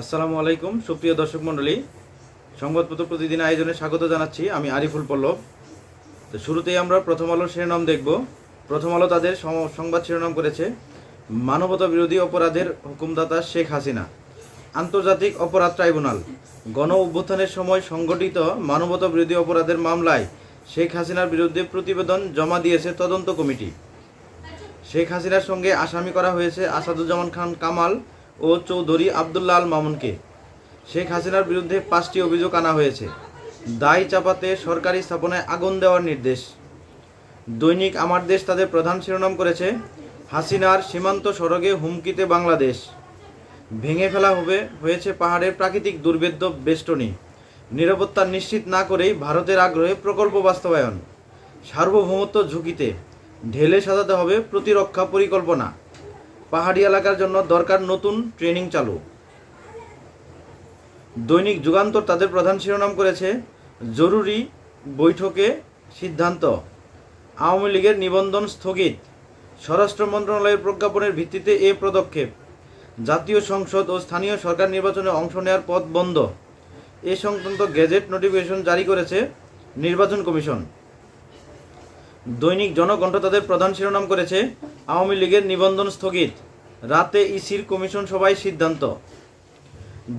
আসসালামু আলাইকুম, সুপ্রিয় দর্শক মণ্ডলী। সংবাদপত্র প্রতিদিন আয়োজনে স্বাগত জানাচ্ছি আমি আরিফুল পল্লব। তো শুরুতেই আমরা প্রথম আলোর শিরোনাম দেখব। প্রথম আলো তাদের সংবাদ শিরোনাম করেছে, মানবতা বিরোধী অপরাধের হুকুমদাতা শেখ হাসিনা। আন্তর্জাতিক অপরাধ ট্রাইব্যুনাল, গণ অভ্যুত্থানের সময় সংগঠিত মানবতা বিরোধী অপরাধের মামলায় শেখ হাসিনার বিরুদ্ধে প্রতিবেদন জমা দিয়েছে তদন্ত কমিটি। শেখ হাসিনার সঙ্গে আসামি করা হয়েছে আসাদুজ্জামান খান কামাল ও চৌধুরী আবদুল্লাহ আল মামুনকে। শেখ হাসিনার বিরুদ্ধে পাঁচটি অভিযোগ আনা হয়েছে। দায় চাপাতে সরকারি স্থাপনায় আগুন দেওয়ার নির্দেশ। দৈনিক আমার দেশ তাদের প্রধান শিরোনাম করেছে, হাসিনার সীমান্ত সড়কে হুমকিতে বাংলাদেশ। ভেঙে ফেলা হবে, হয়েছে পাহাড়ের প্রাকৃতিক দুর্ভেদ্য বেষ্টনী। নিরাপত্তা নিশ্চিত না করেই ভারতের আগ্রহে প্রকল্প বাস্তবায়ন। সার্বভৌমত্ব ঝুঁকিতে, ঢেলে সাজাতে হবে প্রতিরক্ষা পরিকল্পনা। পাহাড়ি এলাকার জন্য দরকার নতুন ট্রেনিং চালু। দৈনিক যুগান্তর তাদের প্রধান শিরোনাম করেছে, জরুরি বৈঠকে সিদ্ধান্ত। আওয়ামী লীগের নিবন্ধন স্থগিত। স্বরাষ্ট্র মন্ত্রণালয়ের প্রজ্ঞাপনের ভিত্তিতে এ পদক্ষেপ। জাতীয় সংসদ ও স্থানীয় সরকার নির্বাচনে অংশ নেওয়ার পথ বন্ধ। এ সংক্রান্ত গেজেট নোটিফিকেশন জারি করেছে নির্বাচন কমিশন। দৈনিক জনকণ্ঠ তাদের প্রধান শিরোনাম করেছে আওয়ামী লীগের নিবন্ধন স্থগিত। রাতে ইসির কমিশন সভায় সিদ্ধান্ত।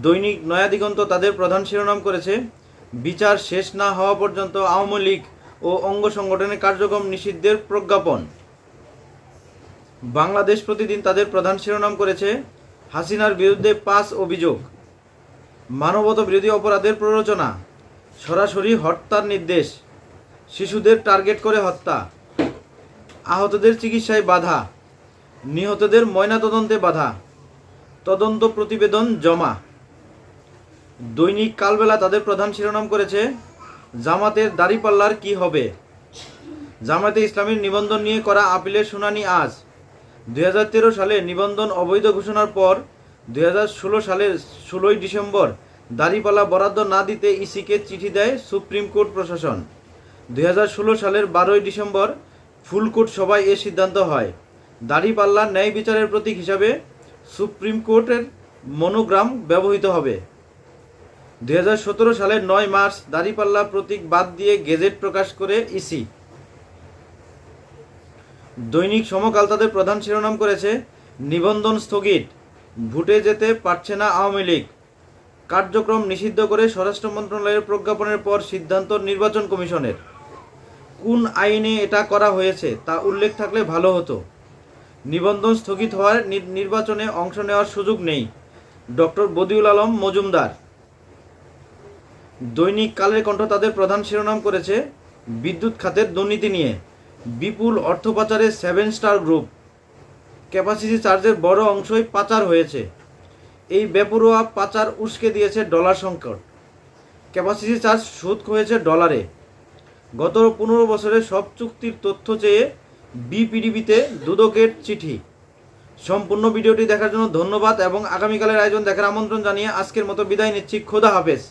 দৈনিক নয়াদিগন্ত তাদের প্রধান শিরোনাম করেছে, বিচার শেষ না হওয়া পর্যন্ত আওয়ামী লীগ ও অঙ্গ সংগঠনের কার্যক্রম নিষিদ্ধের প্রজ্ঞাপন। বাংলাদেশ প্রতিদিন তাদের প্রধান শিরোনাম করেছে, হাসিনার বিরুদ্ধে পাঁচ অভিযোগ। মানবতা বিরোধী অপরাধের প্ররোচনা, সরাসরি হত্যার নির্দেশ। শিশুদের টার্গেট করে হত্যা। আহতদের চিকিৎসায় বাধা। নিহতদের ময়নাতদন্তে বাধা। তদন্ত প্রতিবেদন জমা। দৈনিক কালবেলা তাদের প্রধান শিরোনাম করেছে, জামাতের দাড়িপাল্লার কি হবে? জামাতে ইসলামীর নিবন্ধন নিয়ে করা আপিলের শুনানি আজ। দু হাজার তেরো সালে নিবন্ধন অবৈধ ঘোষণার পর দু হাজার ষোলো সালের ষোলোই ডিসেম্বর দাড়িপাল্লা বরাদ্দ না দিতে ইসিকে চিঠি দেয় সুপ্রিম কোর্ট প্রশাসন। দুই হাজার ষোলো সালের বারোই ডিসেম্বর ফুলকোট সভায় এ সিদ্ধান্ত হয়। দাড়িপাল্লা ন্যায় বিচারের প্রতীক হিসাবে সুপ্রিম কোর্টের মনোগ্রাম ব্যবহৃত হবে। দু হাজার সতেরো সালের নয় মার্চ দাড়িপাল্লা প্রতীক বাদ দিয়ে গেজেট প্রকাশ করে ইসি। দৈনিক সমকাল তাদের প্রধান শিরোনাম করেছে, নিবন্ধন স্থগিত, ভোটে যেতে পারছে না আওয়ামী লীগ। কার্যক্রম নিষিদ্ধ করে স্বরাষ্ট্র মন্ত্রণালয়ের প্রজ্ঞাপনের পর সিদ্ধান্ত নির্বাচন কমিশনের। কোন আইনে এটা করা হয়েছে তা উল্লেখ থাকলে ভালো হতো। নিবন্ধন স্থগিত হওয়ার নির্বাচনে অংশ নেওয়ার সুযোগ নেই। ডক্টর বদিউল আলম মজুমদার। দৈনিক কালের কণ্ঠ তাদের প্রধান শিরোনাম করেছে, বিদ্যুৎ খাতের দুর্নীতি নিয়ে। বিপুল অর্থ পাচারে সেভেন স্টার গ্রুপ। ক্যাপাসিটি চার্জের বড় অংশই পাচার হয়েছে। এই বেপরোয়া পাচার উস্কে দিয়েছে ডলার সংকট। ক্যাপাসিটি চার্জ সুদ হয়েছে ডলারে। গত পনেরো বছরে সব চুক্তির তথ্য চেয়ে বিপিডিবিতে দুদকের চিঠি। সম্পূর্ণ ভিডিওটি দেখার জন্য ধন্যবাদ এবং আগামীকালের আয়োজন দেখার আমন্ত্রণ জানিয়ে আজকের মতো বিদায় নিচ্ছি। খোদা হাফেজ।